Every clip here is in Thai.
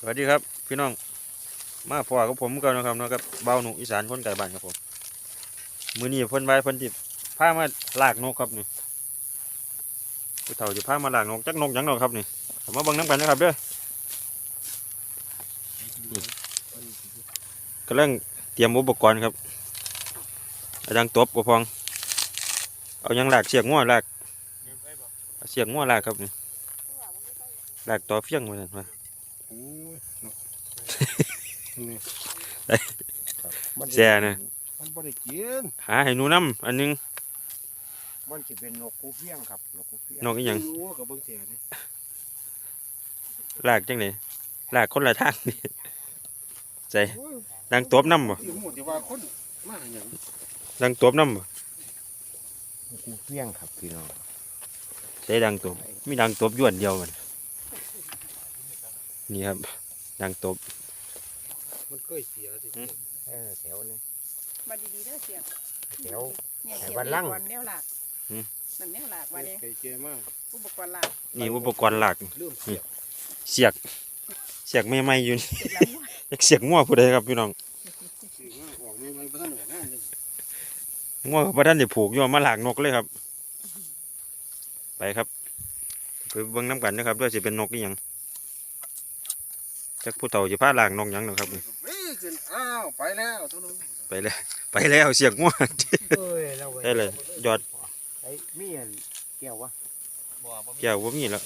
สวัสดีครับ พี่น้องมาพอกับผมกันนะครับนะครับเบาหนุอีสานคนไก่บ้านครับผมมือนี้เพิ่นไว้เพิ่นจิพามาลากนกครับนี่ผู้เฒ่าจะพามาลากนกจักนกยังนกครับนี่มาเบิ่งน้ำกันนะครับเด้อกำลังเตรียมอุปกรณ์ครับอาจารย์ตบกระพอง เอายังหลากเสียกง้อลากเสียกง้อลากครับนี่หลากต่อเฟี้ยงมาเนี่ยมัน แซ่นะมันบ่ได้กินหาให้หนูน้ำอันหนึงมันจะเป็นนกคูเฟี้ยงครับนกคูเฟี้ยงนกอีหยังรู้ว่ากับเบิ่งแซ่นี่ลากจังไดลากคนละทางนี่ใจโอ้ยดังตบน้ำบ่อยู่หมดที่ว่าคนมาหยังดังตบน้ำบ่นกคูเฟี้ยงครับพี่น้องใจดังตบมีดังตบย้วนเดียวมัน นี่ครับดังตบ มันเคยเสียสิอืมเออแถวนี้มาดีๆเด้อเสียงแถว เนี่ยไอ้เสียงวันลั่งอุปกรณ์แนวหลักมันแนวหลักว่าเนี่ยเคยเจอมาอุปกรณ์หลักนี่อุปกรณ์หลัก เริ่มเสียเสียก เสียกไม่ไม่อยู่นี่ เสร็จแล้วอยากเสียกงัวผู้ใดครับพี่น้องซื้อมาออกไม่ไม่บ่ทันได้งานเลยงัวกับพระท่านได้ผูกอยู่มาหลากนกเลยครับ ไปครับไปเบิ่งน้ำกันนะครับว่าจะเป็นนกอีหยัง จักผู้เฒ่าจะพาหลากนกหยังเนาะครับนี่เฮ้ยขึ้นอ้าวไปแล้วตัวนึงไปแล้วไปแล้วเสียกงัวเอ้ยเราได้เลยยอด ไอ้มีอันแก้ววะแก้วว่ามีแล้ว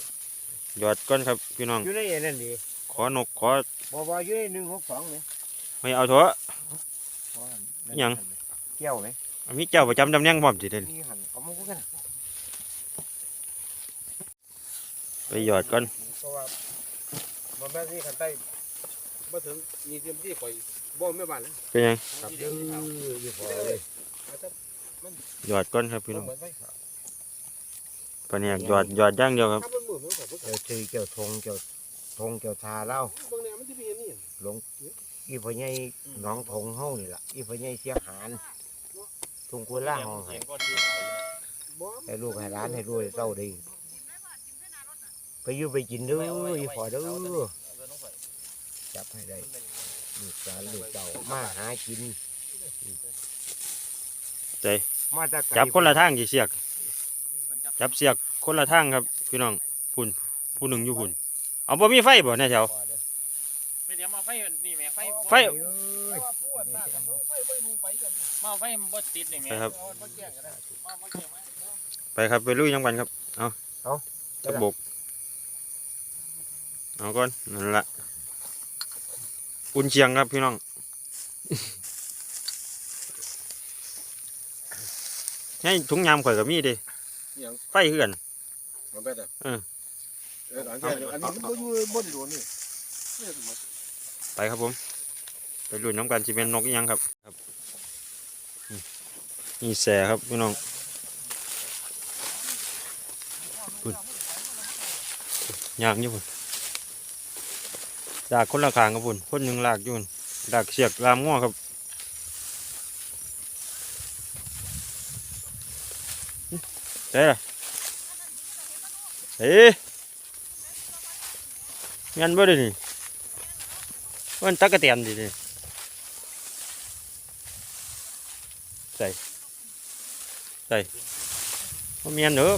ยอดก้อนครับพี่น้อง อยู่ในอันนั่นดิขอนกขอบ่บ่อยู่ในหนึ่งหกสองเนี่ยไม่เอาเถอะ บ่อันนั่นหยัง แก้วไหมอันนี้เจ้าประจำตำแหน่งพร้อมสิเด่นนี่หันเขามาพูดกันไปหยอดก่อนเพราะว่า มันแบบนี้คันใต้บ่ถึงมีเต็มที่ข่อยบ่แม่บ้านเลยเป็นยังครับเอออยู่พอเลยหยอดก่อนครับพี่น้องเหมือนไว้ครับปะเนี่ยหยอดหยอดอย่างเดียวครับถ้ามันมือมันก็บ่เจ้าชื่อเจ้าทงเจ้าทงเจ้าทาเล่าบางแนวมันสิมีอันนี้หลงอีพ่อใหญ่หน้องทงเฮานี่ล่ะอีพ่อใหญ่เสียหารทงกุล่าห้องให้บ่ให้ลูกให้ร้านให้รวยเศร้าดี ไปอยู่ไปกินเด้ออีพอเด้อจับให้ได้ลูกหลานลูกเจ้ามาหากินใจมาจากไกลจับคนละทางกี่เสียก จับเสียกคนละทางครับพี่น้องพุ่นผู้หนึ่งอยู่พุ่นเอาบ่มีไฟบ่ในแถวไม่เดี๋ยวมาไฟนี่แม่ไฟไฟเอ้ยมาไฟมันบ่ติดนี่แม่ไปครับมาเกี่ยงกันมามาเกี่ยงมาไปครับไปลุยยังบันครับเอาตะบก เอาก่อนนั่นละอุ่นเชียงครับพี่น้องให้ถุงยามข่อยกับมีเดิหยังไฟเหือนมันแบบเออเออหลังจากอันนี้มันบ่อยู่บนโดนนี่เนี่ยมันไปครับผม ไปลุยน้ำกันจีเป็นนกอีหยังครับครับนี่นี่แสครับพี่น้องพุ่นยางอยู่พุ่น ลากคนละขางครับพุ่นคนหนึ่งลากอยู่พุ่นลากเสียกลามง้อครับเจ๊ล่ะเอ๊ะงั้นบ่ได้นี่มันตะกะเตียนดิดิใส่ใส่บ่เมียนเด้อ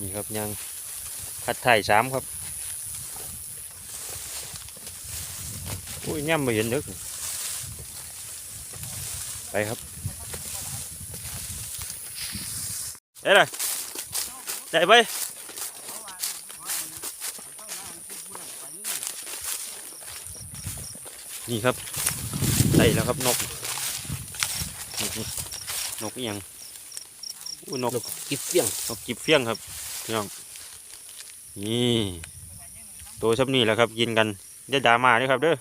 นี่ครับยัง ผัดไทยสามครับอุ้ยย่ำมาเห็นเด้อไปครับได้เลยได้ไปนี่ครับได้แล้วครับนกนี่นี่นกอีหยังอู้นก กิบเฟี้ยง นกกิบเฟี้ยงครับพี่น้อง นี่ตัวชับนี่แหละครับ กินกันได้ดรามาด้วยครับเด้อ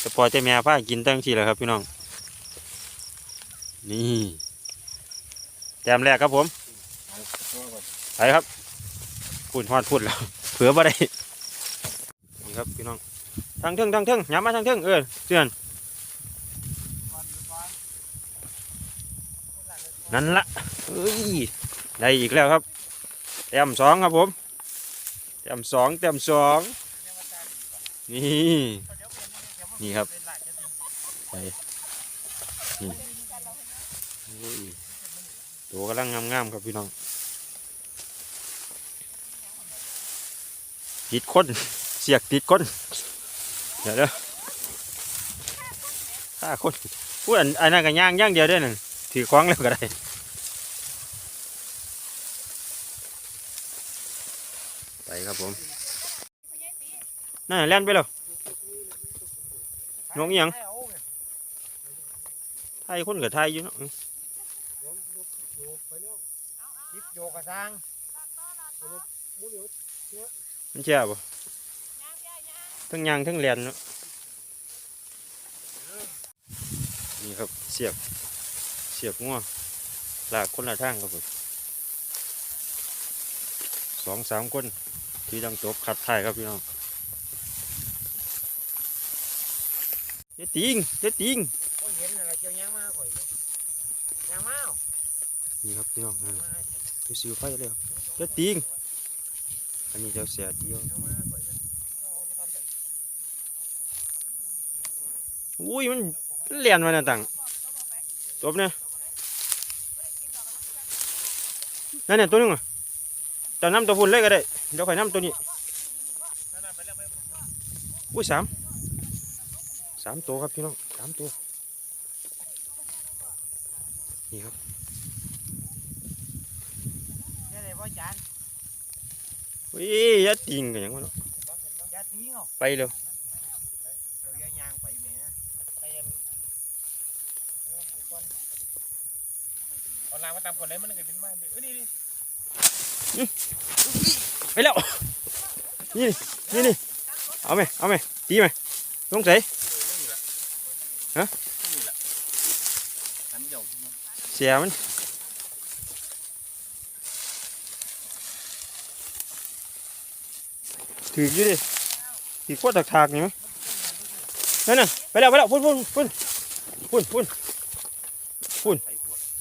แต่พอใจแม่ผ้ากินตั้งทีแหละครับพี่น้อง นี่แต้มแรกครับผมไปครับพูดฮอดพูดแล้วเผื่อบ่ได้นี่ครับพี่น้องทางเทิงทางเทิงย้ำมาทางเทิงเออเตือนนั่นละเอ้ยได้อีกแล้วครับ ต้มสองครับผมแต้มสองแต้มสองนี่นี่ครับไปนี่ตัวกำลังงามๆครับพี่น้องติดคนเสียกติดคนเดี๋ยวเด้อฆ่าคนพูดอันอันนั้นก็ย่างย่างเดียวได้หนึ่งถือคว้างแล้วก็ได้ไป ครับผมนั่นนะแล่นไปแล้วนกอิหยังไทยคนกับไทยอยู่เนาะไปแล้วยิบโยกกระซังมูเดียวมันเชื่อบ่ทั้งยางทั้งแลนเนาะนี่ครับเสียบเสียบงัวลากคนละทางครับผมสองสามคน ที่ดังตบขัดท้ายครับพี่น้องเจ๊ติงเจ๊ติงก็เห็นอะไรเจ้ายังมาข่อยอยู่ยังมาเอานี่ครับพี่น้องนั่นไปซื้อไฟเลยครับเจ๊ติงอันนี้เจ้าเสียเดียวยังมาข่อยอยู่อุ้ยมันมันเลียนมาหน้าต่างตบเนี่ยนั่นเนี่ยตัวหนึงอะเจะน้ำตัวฝุ่นเลยก็ได้ เดี๋ยวข่อยน้ำตัวนี้อุ้ยสามสามตัวครับพี่น้องสามตัว นี่ครับเนี่ยเลยพ่อจานอุ้ยยัดติงกันยังวะเนาะยาตีงเอาไปเร็วเดี๋ยวยายางไปแหม่เอาลางมาตามคนไหนมันก็บินมาเอ้ยนี่นี่ ไปแล้ว นี่นี่นี่เอาไหมเอาไหมตีไหมต้องใส่หันเดี่ยวเสียมันถืออยู่ดิถือขวดถักถากๆนี่มั้ยนั่นน่ะไปแล้วไปแล้วพุ่นพุ่นพุ่นพุ่น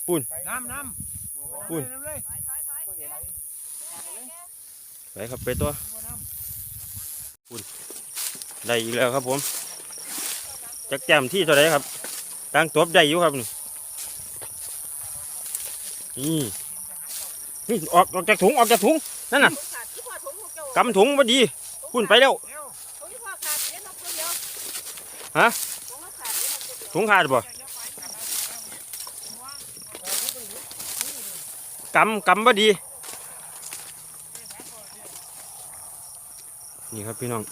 พุ่นน้ำน้ำอุ้ยน้ำเลย ไปครับไปตัวพุ่นได้อีกแล้วครับผม จักแจมที่เท่าไหรครับตั้งตัวได้อยู่ครับนี่นี่นี่ออกออกจากถุงออกจากถุงนั่นน่ะขาดที่พ่อถุงของเจ้ากำถุงพอดีพุ่นไปแล้วเร็วถุงที่พ่อขาดเลี้ยงนกตัวเดียวฮะถุงละขาดเลี้ยงนกตัวเดียวถุงขาดบ่กำกำพอดี นี่ครับพี่น้อง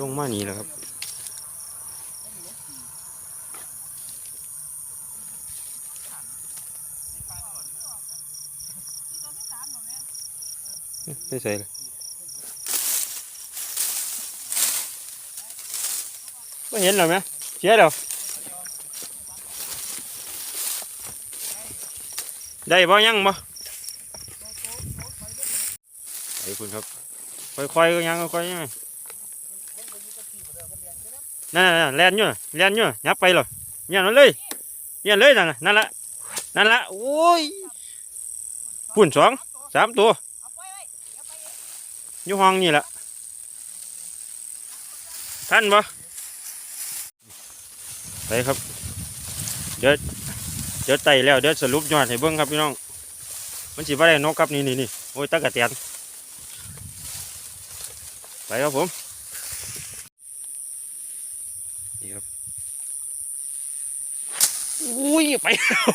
ลงมานี่แหละครับไม่ใส่เลยไม่เห็นหรอไหมเสียแล้วได้บ่ยังบ่ไอ้คุณครับ ค่อยๆก็ยังค่อยๆยังนั่นน่ะแลนอยู่แลนอยู่ยับไปเลยเงี้ยนั่นเลยเงี้ยเลยนั่นน่ะนั่นละนั่นละโอ้ยปุ่นสองสามตัวอยู่ห้องนี่แหละท่านบ่ไปครับเดี๋ยวเดี๋ยวไต่แล้วเดี๋ยวสรุปยอดให้เบิ่งครับพี่น้อง มันสิบ่ได้นกครับนี่นี่นี่โอ้ยตะกะเตียน ไปครับผม นี่ครับ อุ้ย ไปแล้ว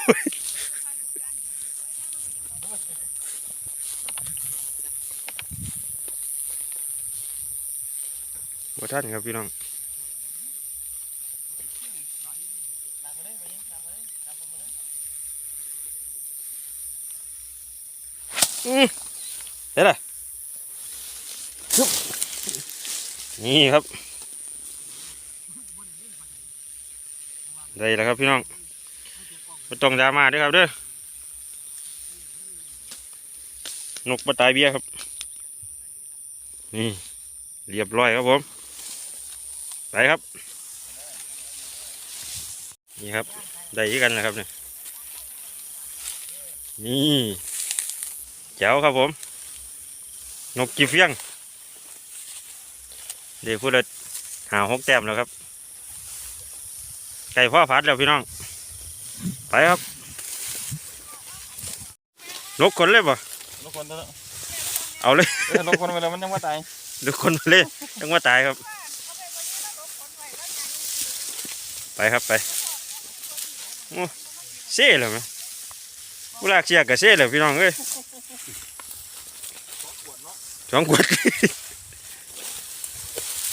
บ่ท่านครับพี่น้องลางมเดี๋ยวล่ะฮึบ นี่ครับ ได้แล้วครับพี่น้องไม่ต้องดราม่าด้วยครับเด้อนกปลาตายเบี้ยครับ นี่ เรียบร้อยครับผม ไปครับ นี่ครับ ได้อีกกันนะครับเนี่ยนี่แจ๋วครับผม นกกีเฟียง เดี๋ยวพูดเลยหาหกแต้มแล้วครับ ไก่พ่อพัดแล้วพี่น้อง ไปครับลกคนเลยป่ะลูกคนตัวเอาเลยเออลูกคนไปแล้วมันยังว่าตายทุกคนมาเลยยังว่าตายครับ ไปครับไปโอ้เซ่เลยไหมกูลากเสียกับเซ่เลยพี่น้องเอ้ยสองขวด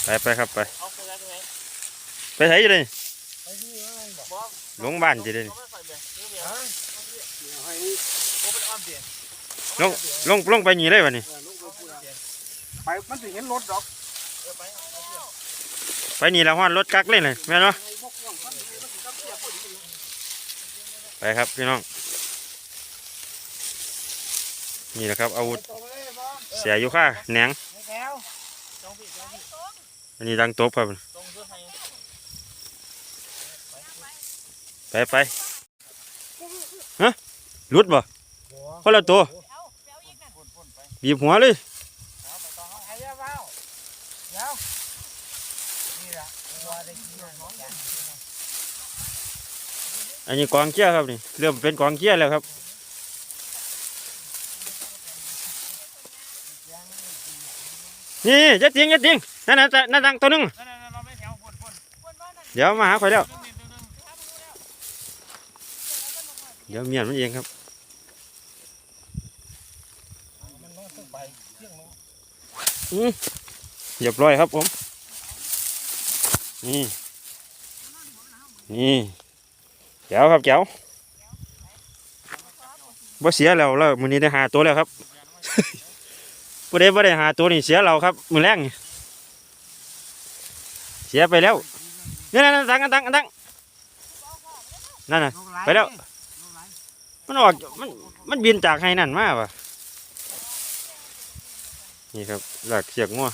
ไปไปครับไปเอาไปได้ไหมไปไหนจะได้ไปที่ว่าไงบอกบอกลงบ้านจะได้เขาไม่ใส่เบียร์ซื้อเบียร์ฮะเดี๋ยวให้นี่โอ้เป็นอ้อมเบียร์ลงลงลงไปนี่เลยวะนี่เออลูกไปพูดอะไปมันถึงเห็นรถดอกเออไปเอาเบียร์ไปนี่แล้วฮอนรถกักเลยเลยแม่นเนาะไอ้พวกว่างพันธุ์นี่มันถึงกับเสียพอดีไปครับพี่น้องนี่แหละครับอาวุธตรงเลยบ่เสียอยู่ค่าแหนงไม่แก้วจ อันนี้ดังตบครับไปไปฮะลุดบ่คนละตัวบีบหัวเลยอันนี้กองเกี้ยครับนี่เริ่มเป็นกองเกี้ยแล้วครับ นี่จะติงจะติงนั่นน่ะนั่นดังตัวหนึงนั่นนั่นเราไม่แถวพ่นพ่นคนบ้านนั่นเดี๋ยวมาหาข่อยแล้วนึงนิดนึงถ้ามึงรู้แล้วเดี๋ยวเมียนมันเองครับองต้อเที่ยงน้องเรียบร้อยครับผม นี่ นี่แจ๋วครับแจ๋วบ่เสียแล้วแล้วมื้อนี้ได้หาตัวแล้วครับ บ่ได้บ่ได้หาตัวนี่เสียเราครับ มื้อแรงนี่เสียไปแล้วนี่นั่นๆตังตังตังนั่นน่ะไปแล้ว มันออกมันมันบินจากให้นั่นมาป่ะนี่ครับหลักเสียกงัว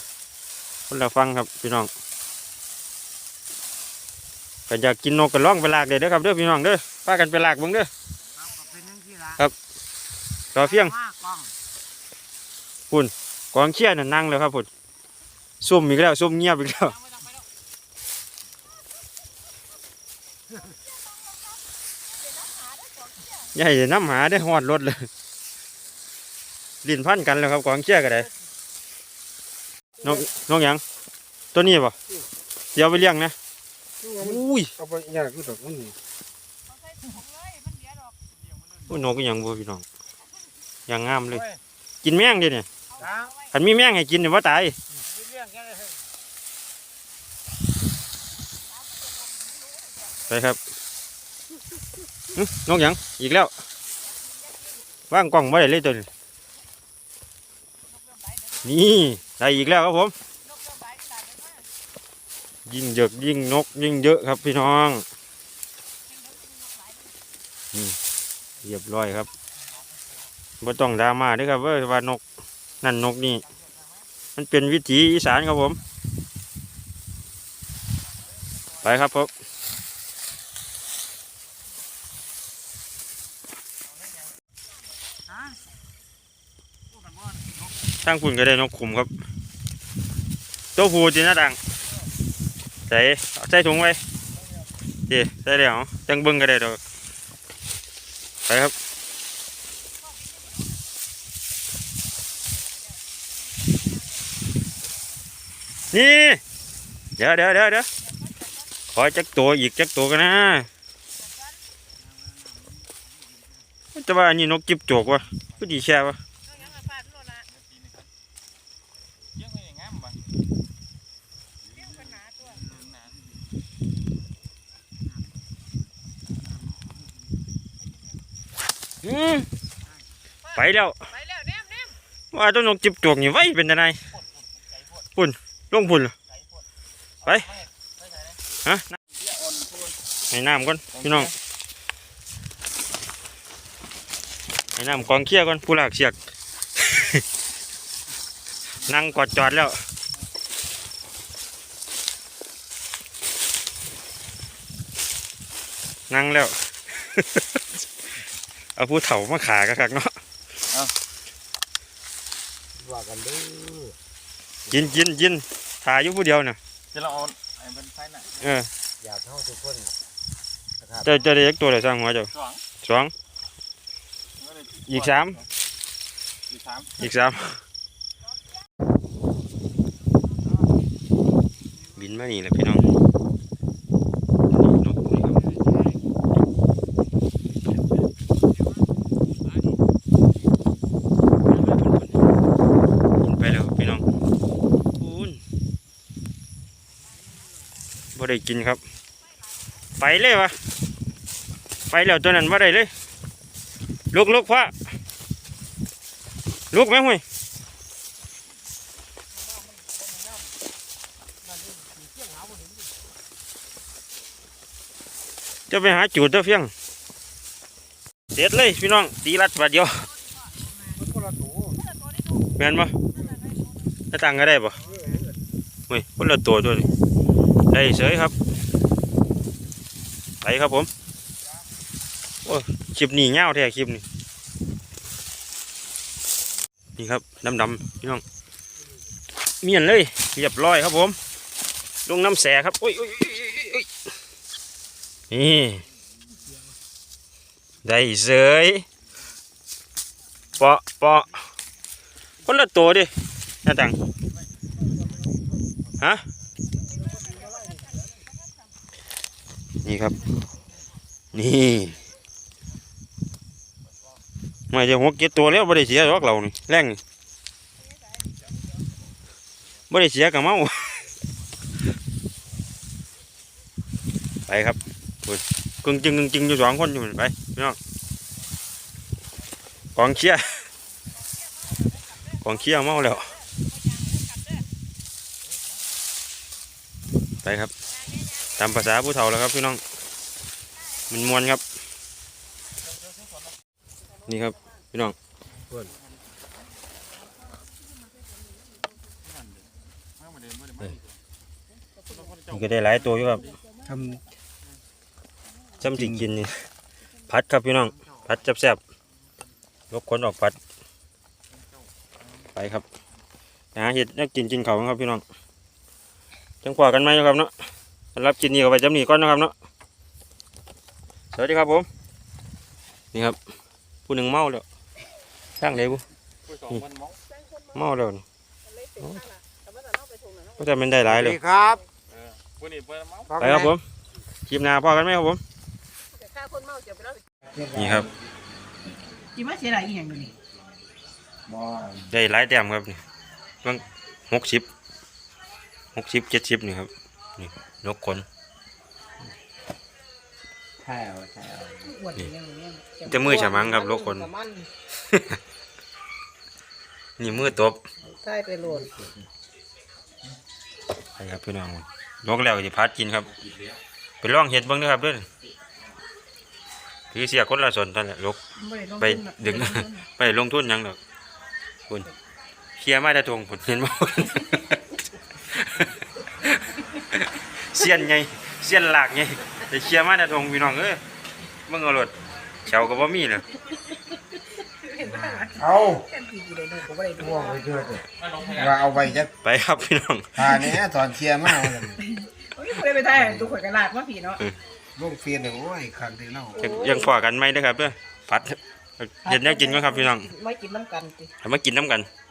คนละฟังครับพี่น้องก็อยากกินนกก็ล่องไปลากเด้อเด้อครับเด้อพี่น้องเด้อพากันไปลากเบิ่งเด้อเป็นยังที่ละรอเฟียงมา กองเชียน่ะนั่งแล้วครับพุ่นซุ่มอีกแล้วซุ่มเงียบอีกแล้วไม่ต้องไปแล้วอย่าห้น้ำหาได้หอดรถเลยลินพันกันแล้วครับกองเชียร์ก็ได้นกนกหยังตัวนี้ป่ะเดี๋ยวไปเลี้ยงนะอุ้ยเอาไปยากคือดอกมันนี่สุดอุ้ยนกก็ยังบัวพี่น้องยังงามเลย กินแมงดิเนี่ย มันมีแมงให้กินเนี่ยว่าตายเรื่องแค่นี้ไปครับนกยังอีกแล้วว่างกล้องไว้เลยตัวนี้นี่ได้อีกแล้วครับผม ยิ่งเยอะยิ่งนกยิ่งเยอะครับพี่น้องเรียบร้อยครับไม่ต้องดราม่าด้วยครับเว่าว่านก นั่นนกนี่ มันเป็นวิถีอีสานครับผม ไปครับผมตั้งคุณก็ได้นกขุมครับ ตัวผูจีน่าดังใส่ใส่ถุงไว้เจีใส่เดี๋ยวจังบิ้งก็ได้ดอกไปครับ นี่ เดี๋ยวเดี๋ยวเดี๋ยวเดี๋ยวขอจักตัวอีกจักตัวกันนะแต่ว่าอันนี้นกจิบโจกวะก็ดีแช่วะนกยังมาฟาดโลละเยอะไปอย่างงั้นบ่เรื่องปัญหาตัวอืมไปแล้วไปแล้วแนมแนมว่าต้นนกจิบโจกนี่ไว้เป็นยังไงปุ่น ลงปุ่นเหรอไปฮะให้น้ำก่อนพี่น้องให้น้ำกองเคี้ยก่อนผู้หลากเสียก นั่งกอดจอดแล้วนั่งแล้ว เอาผู้เฒ่ามาขากันคักเนาะว่ากันเด้อกินกินกิน ถ่ายอยู่ผู้เดียวน่ะจะเราเอาไอ้เป็นไฟหนักเอออยากเข้าทุกคนนะครับเจะจะได้ยักตัวเลยสร้างหัวเจ้าสองสอง อีกสาม อีกสามอีกสามบินมานี่แหละพี่น้องนี่นกนี่ครับบินไปแล้วพี่น้องปูน บ่ได้กินครับ ไปเลยวะไปแล้วตัวนั้นบ่ได้เลยลุกลุกพ่อลุกไหมห่วยจะไปหาจุดเด้อเฟียงเด็ดเลยพี่น้องตีรัดบาดเดียวแมนบ่ถ้าตังก็ได้บ่เฮ้ยคนละตัวด้วยนี่ ได้เสยครับไปครับผมโอ้คลิปนี้เงาแท้คลิปนี้นี่ครับดำดำๆพี่น้องเมียนเลยเรียบร้อยครับผมลงน้ำแสครับโอ้ยโอ้ยนี่ได้เสยเปาะเปาะคนละตัวดิหน้าตังฮะ นี่ครับ นี่ไม่จะหัวเก็ดตัวแล้วไม่ได้เสียหรอกเรานี่แรงนี่ไม่ได้เสียกับเมาไปครับกึ่งจึงกึ่งจึงอยู่สองคนอยู่ไปพี่น้องกองเชียกองเชียเมาแล้วไปครับ ตามภาษาผู้เฒ่าแล้วครับพี่น้อง มันมวนครับ นี่ครับพี่น้องนี่ก็ได้หลายตัวอยู่ครับทำจำสิกินนี่พัดครับพี่น้อง พัดแซ่บๆยกคนออกพัด ไปครับหาเห็ดนักกินกินเขาครับพี่น้องจังกว่ากันไหมนะครับเนาะ รับกินนี่ก็ไปจำนี่ก่อนนะครับเนาะสวัสดีครับผม นี่ครับ ผู้หนึ่งเมาแล้วสร้างเลยบุสองมันมองเมาแล้วนี่เลยถึงนั่นล่ะแต่ว่าจะเอาไปถุงน่ะเนาะก็จะเป็นได้หลายำเลยดีครับเออวันนี้เปิดเมาไปครับผมคลิปหน้าพอกันไหมครับผมแต่ค่าคนเมาจะไปแล้วนี่ครับจิมาเสียดายอีหยังอยู่นี่บ่ได้หลายแต้มครับนี่บางหกสิบหกสิบเจ็ดสิบนี่ครับนี่ นกขนใช่เอาใช่เอาอวดอย่างเงี้ยอย่างเงี้ยจะมือฉมังครับลูกคนมันนี่มือตบใช่ไปโหลดไปครับพี่น้องนกแล้วก็จะพัดกินครับ ไปลองเห็ดเบ้างด้วยครับเด้วยคือเสียคนละส่วนท่านแหละลก บ่ด้ลงทุนไปดึง บ่ไลทุน ไปลงทุนหยังดอกคุณเคลียร์มาแต่ทวงผลเห็นบ่ เสียนไงเสียนหลากไงแต่เคลียร์มาแต่ทวงพี่น้องเอ้ยมึงเอารถเฉาก็บ่มีเลยเอาแค่ปีกี่ได้ดูก็บ่ได้ดูห่วงไปเชื่อเลยว่าเอาไปจะไปครับพี่น้องพาเนี้ยตอนเชียร์มากเลยโอ้ยบ่ได้ไปได้ตัวข่อยกระลาดมาพี่เนาะลูกเฟียนเนี่ยโอ้ยครั้งที่เล่ายังยังพอกันไหมเด้อครับเด้อพัดเห็ดแนวกินก่อนครับพี่น้องไม่กินน้ำกันติให้มากินน้ำกันเ